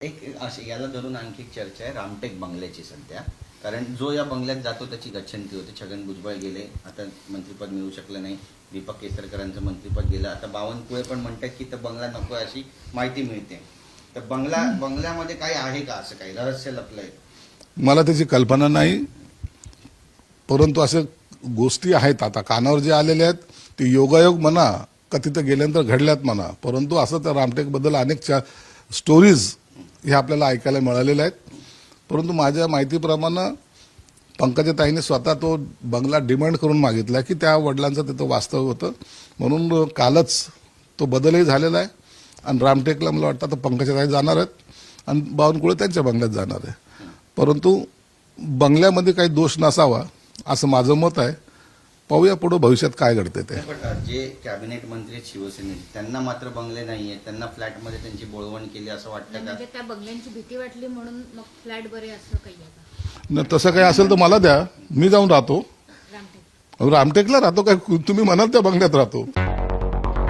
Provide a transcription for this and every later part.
एक अशी याला धरून आणखी एक चर्चा आहे रामटेक बंगल्याची सध्या. कारण जो या बंगल्यात जातो त्याची गच्छंती होते. छगन भुजबळ गेले आता मंत्रिपद मिळू शकलं नाही. दीपक केसरकरांचं मंत्रिपद गेलं. आता बावनकुळे पण म्हणतात की तर बंगला नको अशी माहिती मिळते. तर बंगला बंगल्यामध्ये काही आहे का असं काही? रहस्य लपलंय. मला त्याची कल्पना नाही. परंतु असे गोष्टी आहेत. आता कानावर जे आलेले आहेत ते योगायोग म्हणा का तिथं गेल्यानंतर घडल्यात म्हणा. परंतु असं त्या रामटेकबद्दल अनेक चा स्टोरीज हे आपल्याला ऐकायला मिळालेलं आहेत. परंतु माझ्या माहितीप्रमाणे पंकजाताईने स्वतः तो बंगला डिमांड करून मागितला की त्या वडिलांचं तिथं वास्तव होतं. म्हणून कालच तो बदलही झालेला आहे. आणि रामटेकला मला वाटतं आता पंकजाताई जाणार आहेत. आणि बावनकुळे त्यांच्या बंगल्यात जाणार आहे. परंतु बंगल्यामध्ये काही दोष नसावा असं माझं मत आहे. पाहूया पुढं भविष्यात काय घडते ते. जे कॅबिनेट मंत्री शिवसेनेचे त्यांना मात्र बंगले नाहीये. त्यांना फ्लॅटमध्ये त्यांची बोळवण केली असं वाटतं का? म्हणजे त्या बंगल्यांची भीती वाटली म्हणून मग फ्लॅट बरे असं काही न तसं काही असेल तर मला द्या. मी जाऊन राहतो. रामटेक रामटेकला राहतो काय तुम्ही म्हणाल त्या बंगल्यात राहतो.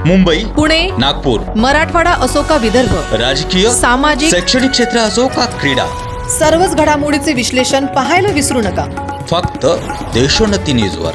मुंबई पुणे नागपूर मराठवाडा असो का विदर्भ? राजकीय सामाजिक शैक्षणिक क्षेत्र असो का क्रीडा? सर्वच घडामोडीचे विश्लेषण पाहायला विसरू नका. फक्त देशोन्नती न्यूजवर.